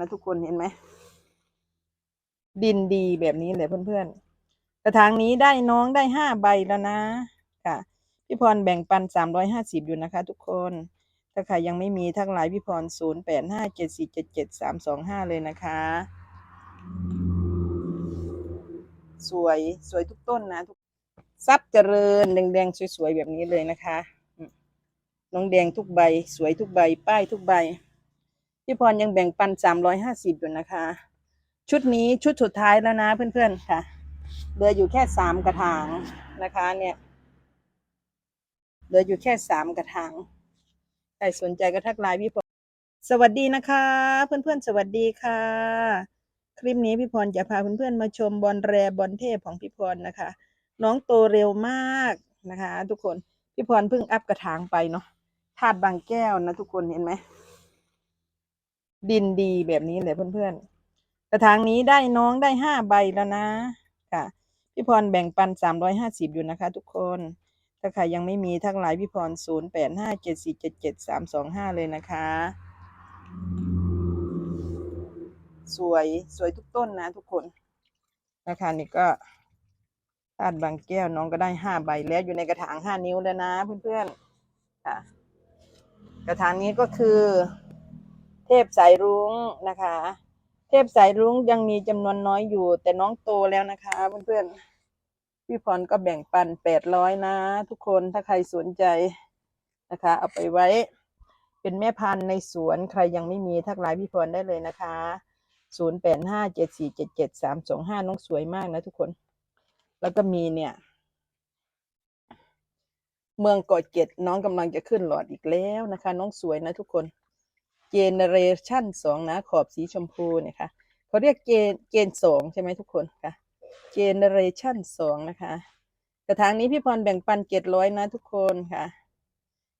นะทุกคนเห็นไหม ดินดีแบบนี้เลยเพื่อนๆ กระถางนี้ได้น้องได้ห้าใบแล้วนะ ค่ะ พี่พรแบ่งปันสามร้อยห้าสิบอยู่นะคะ ทุกคน ถ้าใครยังไม่มีทักไลน์พี่พรศูนย์แปดห้าเจ็ดสี่เจ็ดเจ็ดสามสองห้าเลยนะคะ สวยสวยทุกต้นนะทุกซับเจริญแดงๆสวยๆแบบนี้เลยนะคะ น้องแดงทุกใบ สวยทุกใบ ป้ายทุกใบ พี่พรยังแบ่งปันสามร้อยห้าสิบอยู่นะคะ ชุดนี้ชุดสุดท้ายแล้วนะเพื่อนๆค่ะ เหลืออยู่แค่สามกระถางนะคะ เนี่ย เหลืออยู่แค่สามกระถาง ใครสนใจก็ทักไลน์พี่พร สวัสดีนะคะ เพื่อนๆ สวัสดีค่ะ คลิปนี้พี่พรจะพาเพื่อนๆมาชมบอลแรบอลเทพของพี่พรนะคะ น้องโตเร็วมากนะคะ ทุกคน พี่พรเพิ่งอัพกระถางไปเนาะธาตุบางแก้วนะทุกคนเห็นไหม ดินดีแบบนี้เลยเพื่อนๆ กระถางนี้ได้น้องได้ห้าใบแล้วนะค่ะ พี่พรแบ่งปันสามร้อยห้าสิบอยู่นะคะ ทุกคน ถ้าใครยังไม่มีทักไลน์พี่พรศูนย์แปดห้าเจ็ดสี่เจ็ดเจ็ดสามสองห้าเลยนะคะ สวยสวยทุกต้นนะทุกคนนะคะนี่ก็ธาตุบางแก้วน้องก็ได้ห้าใบแล้วอยู่ในกระถางห้านิ้วแล้วนะเพื่อนๆค่ะกระถางนี้ก็คือ เทพสายรุ้งนะคะ เทพสายรุ้งยังมีจำนวนน้อยอยู่ แต่น้องโตแล้วนะคะเพื่อนๆพี่พรก็แบ่งปันแปดร้อยนะ ทุกคนถ้าใครสนใจนะคะ เอาไปไว้ เป็นแม่พันธุ์ในสวนใครยังไม่มีทักไลน์พี่พรได้เลยนะคะศูนย์แปดห้าเจ็ดสี่เจ็ดเจ็ดสามสองห้าน้องสวยมากนะทุกคน แล้วก็มีเนี่ย เมืองเกาะเกร็ดน้องกำลังจะขึ้นหลอดอีกแล้วนะคะ น้องสวยนะทุกคน เจเนเรชั่นสองนะขอบสีชมพูเนี่ยค่ะเขาเรียกเจนเจนสองใช่ไหมทุกคนค่ะเจเนเรชั่นสองนะคะ กระถางนี้พี่พรแบ่งปันเจ็ดร้อยนะทุกคนค่ะ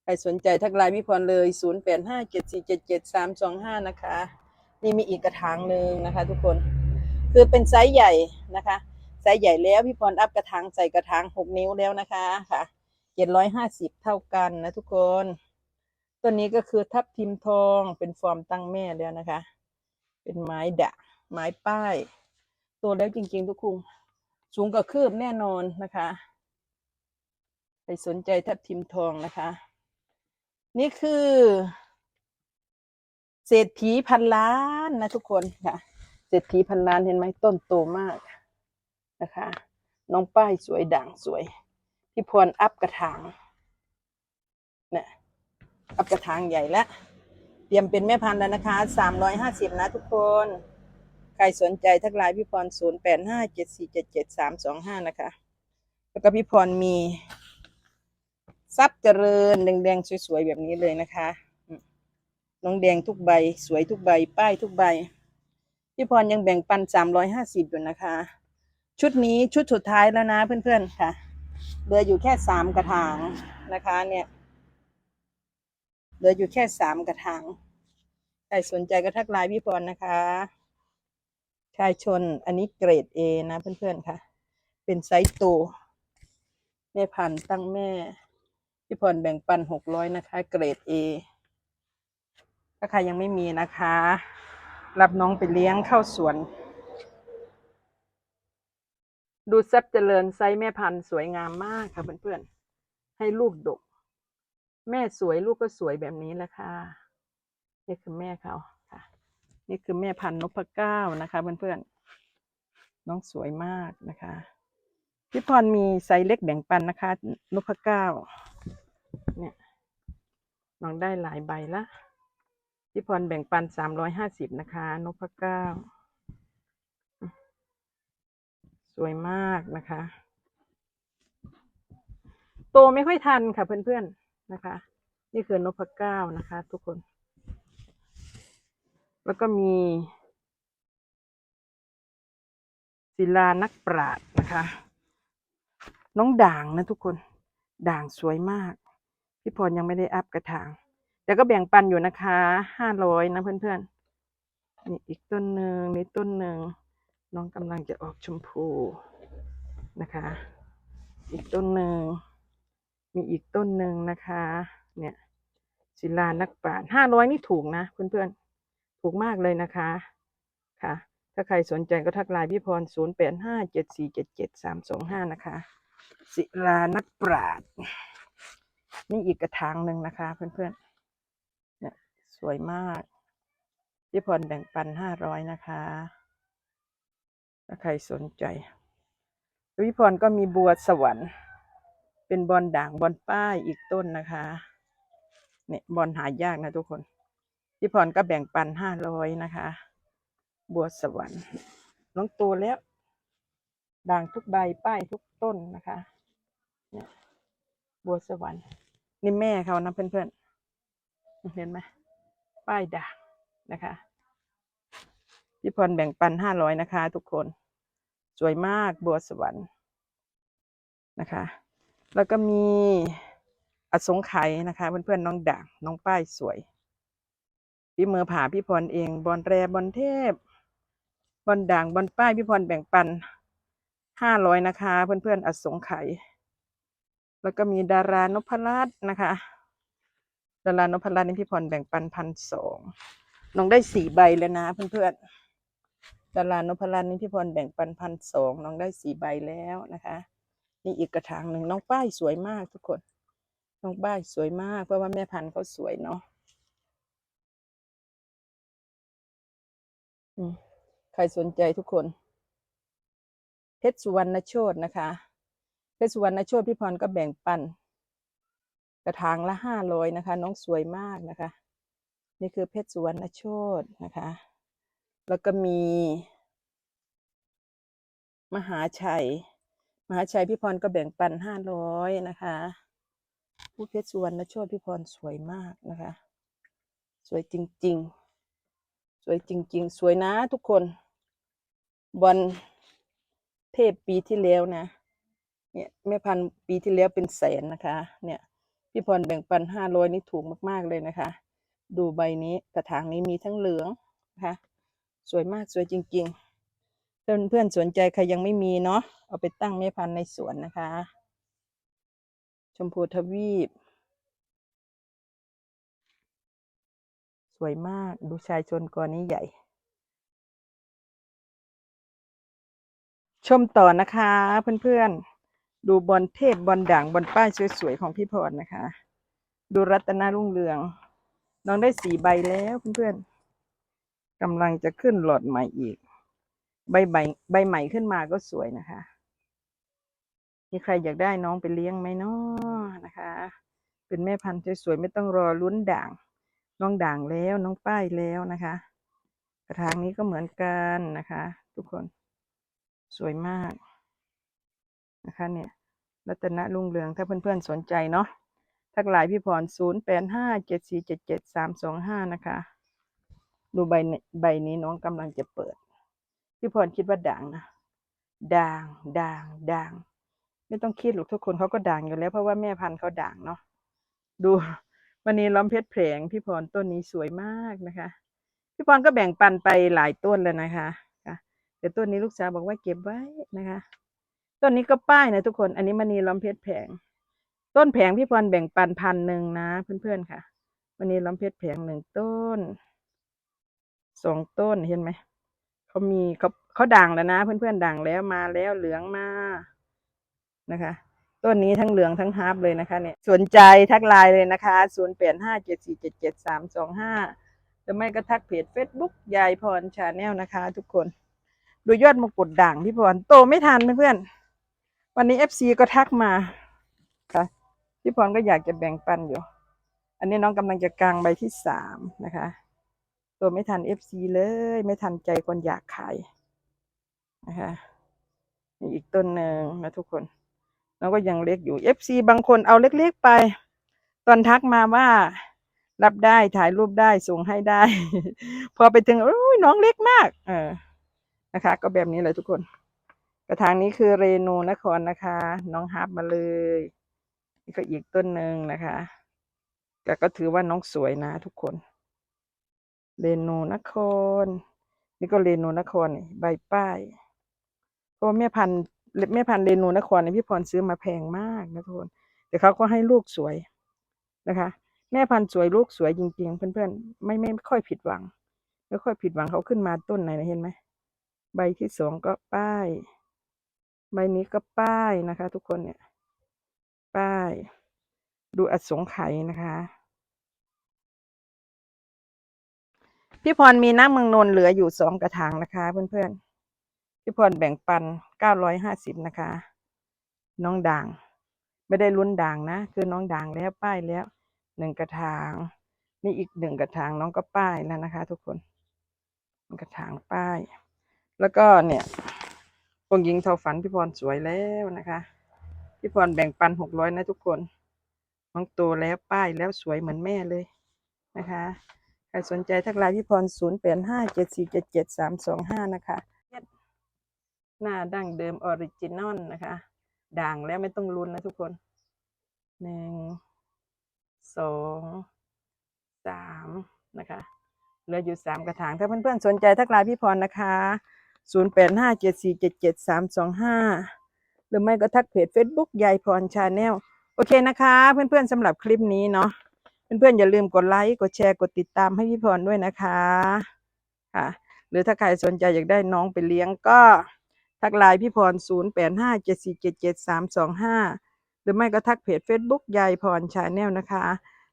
ใครสนใจทักไลน์พี่พรเลยศูนย์แปดห้าเจ็ดสี่เจ็ดเจ็ดสามสองห้านะคะ นี่มีอีกกระถางหนึ่งนะคะ ทุกคน คือเป็นไซส์ใหญ่นะคะไซส์ใหญ่แล้วพี่พรอัพกระถางใส่กระถางหกนิ้วแล้วนะคะค่ะเจ็ดร้อยห้าสิบเท่ากันนะทุกคน ตัวนี้ก็คือทับทิมทองเป็นฟอร์มตั้งแม่แล้วนะคะ เป็นไม้ดะ ไม้ป้ายโตแล้วจริง ๆ ทุกคนสูงกว่าคืบแน่นอนนะคะใครสนใจทับทิมทองนะคะ นี่คือเศรษฐีพันล้านนะทุกคนค่ะเศรษฐีพันล้านเห็นไหมต้นโตมากนะคะ น้องป้ายสวยด่างสวย พี่พรอัพกระถาง อัพกระถางใหญ่แล้วเตรียมเป็นแม่พันธุ์แล้วนะคะสามร้อยห้าสิบนะทุกคน ใครสนใจทักไลน์พี่พรศูนย์แปดห้าเจ็ดสี่เจ็ดเจ็ดสามสองห้านะคะ แล้วก็พี่พรมีซับเจริญแดงๆสวยๆแบบนี้เลยนะคะ น้องแดงทุกใบ สวยทุกใบ ป้ายทุกใบ พี่พรยังแบ่งปันสามร้อยห้าสิบอยู่นะคะ ชุดนี้ชุดสุดท้ายแล้วนะเพื่อนๆค่ะ เหลืออยู่แค่สามกระถางนะคะเนี่ย เหลืออยู่แค่สามกระถาง ใครสนใจก็ทักไลน์พี่พรนะคะชายชน อันนี้เกรด A นะเพื่อนๆค่ะ เป็นไซส์โต แม่พันธุ์ตั้งแม่ พี่พรแบ่งปันหกร้อยนะคะ เกรด A ถ้าใครยังไม่มีนะคะ รับน้องไปเลี้ยงเข้าสวน ดูแซบเจริญไซส์แม่พันธุ์สวยงามมากค่ะเพื่อนๆ ให้ลูกดก แม่สวยลูกก็สวยแบบนี้แหละค่ะ นี่คือแม่เขาค่ะ นี่คือแม่พันธุ์นพเก้านะคะ เพื่อนๆ น้องสวยมากนะคะพี่พรมีไซส์เล็กแบ่งปันนะคะนพเก้าเนี่ยน้องได้หลายใบละพี่พรแบ่งปันสามร้อยห้าสิบนะคะนพเก้าสวยมากนะคะ โตไม่ค่อยทันค่ะเพื่อนๆ นะคะ นี่คือนพเก้านะคะ ทุกคน แล้วก็มี ศิลานักปราชญ์นะคะ น้องด่างนะทุกคน ด่างสวยมาก พี่พรยังไม่ได้อัพกระถาง แต่ก็แบ่งปันอยู่นะคะ ห้าร้อยนะเพื่อนๆ นี่อีกต้นหนึ่งนี่ต้นหนึ่ง น้องกำลังจะออกชมพูนะคะ อีกต้นหนึ่ง มีอีกต้นหนึ่งนะคะ เนี่ยศิลานักปราชญ์ห้าร้อยนี่ถูกนะเพื่อนๆ ถูกมากเลยนะคะ ค่ะ ถ้าใครสนใจก็ทักไลน์พี่พร0 8 5 7 4 7 7 3 2 5นะคะ ศิลานักปราชญ์นี่อีกกระถางหนึ่งนะคะ เพื่อนๆ เนี่ยสวยมากพี่พรแบ่งปัน500นะคะ ถ้าใครสนใจพี่พรก็มีบัวสวรรค์ เป็นบอลด่างบอลป้ายอีกต้นนะคะเนี่ยบอลหายากนะทุกคนพี่พรก็แบ่งปันห้าร้อยนะคะ บัวสวรรค์น้องตัวแล้ว ด่างทุกใบป้ายทุกต้นนะคะเนี่ยบัวสวรรค์นี่แม่เขานะเพื่อนๆเห็นไหมป้ายด่างนะคะพี่พรแบ่งปันห้าร้อยนะคะ ทุกคน สวยมากบัวสวรรค์นะคะ แล้วก็มีอสงไขยนะคะ เพื่อนๆน้องด่างน้องป้ายสวย พี่เมือผ่าพี่พรเองบอลแรบอลเทพบอลด่างบอลป้ายพี่พรแบ่งปันห้าร้อยนะคะ เพื่อนๆอสงไขยแล้วก็มีดารานพรัตน์นะคะ ดารานพรัตน์นี่พี่พรแบ่งปันพันสองน้องได้สี่ใบแล้วนะ เพื่อนๆดารานพรัตน์นี่พี่พรแบ่งปันพันสองน้องได้สี่ใบแล้วนะคะ นี่อีกกระถางหนึ่งน้องป้ายสวยมากทุกคน น้องป้ายสวยมากเพราะว่าแม่พันธุ์เขาสวยเนาะใครสนใจทุกคน เพชรสุวรรณโชตนะคะ เพชรสุวรรณโชตพี่พรก็แบ่งปัน กระถางละห้าร้อยนะคะ น้องสวยมากนะคะ นี่คือเพชรสุวรรณโชตนะคะ แล้วก็มี มหาชัย มหาชัยพี่พรก็แบ่งปันห้าร้อยนะคะผู้เพชรสุวรรณโชตพี่พรสวยมากนะคะ สวยจริง ๆ สวยจริง ๆ สวยนะทุกคนบอลเทพปีที่แล้วนะเนี่ยแม่พันปีที่แล้วเป็นแสนนะคะ เนี่ยพี่พรแบ่งปันห้าร้อยนี่ถูกมากๆเลยนะคะ ดูใบนี้กระถางนี้มีทั้งเหลืองนะคะ สวยมากสวยจริง ๆ เพื่อนเพื่อนๆสนใจใครยังไม่มีเนาะ เอาไปตั้งแม่พันธุ์ในสวนนะคะ ชมพูทวีป สวยมากดูชายชนกรนี้ใหญ่ ชมต่อนะคะเพื่อนๆ ดูบอลเทพบอลด่างบอลป้ายสวยๆ ของพี่พรนะคะ ดูรัตนารุ่งเรือง น้องได้สี่ใบแล้วเพื่อนๆกำลังจะขึ้นหลอดใหม่อีกใบใบใบใหม่ขึ้นมาก็สวยนะคะ มีใครอยากได้น้องไปเลี้ยงไหมเนาะนะคะ เป็นแม่พันธุ์สวยๆไม่ต้องรอลุ้นด่าง น้องด่างแล้วน้องป้ายแล้วนะคะ กระถางนี้ก็เหมือนกันนะคะ ทุกคนสวยมากนะคะเนี่ยรัตนรุ่งเรืองถ้าเพื่อนๆสนใจเนาะทักไลน์พี่พรศูนย์แปดห้าเจ็ดสี่เจ็ดเจ็ดสามสองห้านะคะ ดูใบใบนี้น้องกำลังจะเปิด พี่พรคิดว่าด่างนะ ด่าง ด่าง ด่าง ไม่ต้องคิดหรอกทุกคนเขาก็ด่างอยู่แล้วเพราะว่าแม่พันธุ์เขาด่างเนาะดูวันนี้ล้อมเพชรแผลงพี่พรต้นนี้สวยมากนะคะ พี่พรก็แบ่งปันไปหลายต้นแล้วนะคะค่ะแต่ต้นนี้ลูกสาวบอกว่าเก็บไว้นะคะ ต้นนี้ก็ป้ายนะทุกคน อันนี้มณีล้อมเพชรแผง ต้นแผงพี่พรแบ่งปันพันหนึ่งนะเพื่อนๆค่ะมณีล้อมเพชรแผงหนึ่งต้นสองต้นเห็นไหมเขามีเขาเขาด่างแล้วนะ เพื่อนๆด่างแล้วมาแล้วเหลืองมา นะคะ ต้นนี้ทั้งเหลืองทั้งฮาร์ปเลยนะคะเนี่ยสนใจทักไลน์เลยนะคะศูนย์แปดห้าเจ็ดสี่เจ็ดเจ็ดสามสองห้าหรือไม่ก็ทักเพจ Facebook ยายพรชาแนลนะคะ ทุกคนดูยอดมงกุฎด่างพี่พรโตไม่ทันเพื่อนๆวันนี้เอฟซีก็ทักมาค่ะพี่พรก็อยากจะแบ่งปันอยู่ อันนี้น้องกำลังจะกลางใบที่สามนะคะตัวไม่ทันเอฟซีเลย ไม่ทันใจคนอยากขายนะคะอีกต้นหนึ่งนะทุกคน น้องก็ยังเล็กอยู่เอฟซีบางคนเอาเล็กๆไป ตอนทักมาว่า รับได้ถ่ายรูปได้ส่งให้ได้ พอไปถึงโอ้ยน้องเล็กมาก เออนะคะ ก็แบบนี้เลยทุกคน กระถางนี้คือเรนูนครนะคะ น้องฮับมาเลยนี่ก็อีกต้นหนึ่งนะคะแต่ก็ถือว่าน้องสวยนะทุกคน เรนูนคร นี่ก็เรนูนครใบป้ายเพราะว่าแม่พันธุ์ แม่พันธุ์เรนูนครเนี่ยพี่พรซื้อมาแพงมากนะทุกคนแต่เขาก็ให้ลูกสวยนะคะ แม่พันธุ์สวยลูกสวยจริง ๆ เพื่อนๆไม่ไม่ค่อยผิดหวังไม่ค่อยผิดหวังเขาขึ้นมาต้นไหนนะเห็นไหมใบที่สองก็ป้าย ใบนี้ก็ป้ายนะคะ ทุกคนเนี่ย ป้าย ดูอสงไขยนะคะ พี่พรมีน้ำเมืองนนเหลืออยู่สองกระถางนะคะ เพื่อนๆ พี่พรแบ่งปันเก้าร้อยห้าสิบนะคะ น้องด่าง ไม่ได้ลุ้นด่างนะ คือน้องด่างแล้วป้ายแล้วหนึ่งกระถาง นี่อีกหนึ่งกระถางน้องก็ป้ายแล้วนะคะ ทุกคนกระถางป้าย แล้วก็เนี่ยองหญิงเทอฝันพี่พรสวยแล้วนะคะพี่พรแบ่งปันหกร้อยนะทุกคนน้องโตแล้วป้ายแล้วสวยเหมือนแม่เลยนะคะใครสนใจทักไลน์พี่พรศูนย์แปดห้าเจ็ดสี่เจ็ดเจ็ดสามสองห้านะคะ หน้าดั้งเดิมออริจินอลนะคะ ด่างแล้วไม่ต้องลุ้นนะทุกคนหนึ่งสองสามนะคะเหลืออยู่สามกระถาง ถ้าเพื่อนๆสนใจทักไลน์พี่พรนะคะศูนย์แปดห้าเจ็ดสี่เจ็ดเจ็ดสามสองห้าหรือไม่ก็ทักเพจ Facebook ยายพรชาแนลโอเคนะคะ เพื่อนๆสำหรับคลิปนี้เนาะเพื่อนๆอย่าลืมกดไลค์กดแชร์กดติดตามให้พี่พรด้วยนะคะค่ะหรือถ้าใครสนใจอยากได้น้องไปเลี้ยงก็ ทักไลน์พี่พรศูนย์แปดห้าเจ็ดสี่เจ็ดเจ็ดสามสองห้าหรือไม่ก็ทักเพจ Facebook ยายพรชาแนลนะคะ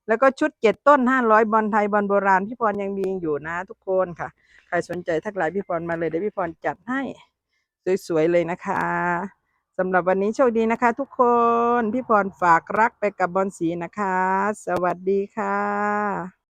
แล้วก็ชุดเจ็ดต้นห้าร้อยบอลไทยบอลโบราณ พี่พรยังมีอยู่นะทุกคนค่ะ ใครสนใจทักไลน์พี่พรมาเลยเดี๋ยวพี่พรจัดให้ สวยๆเลยนะคะสำหรับวันนี้โชคดีนะคะ ทุกคน พี่พรฝากรักไปกับบอลสีนะคะ สวัสดีค่ะ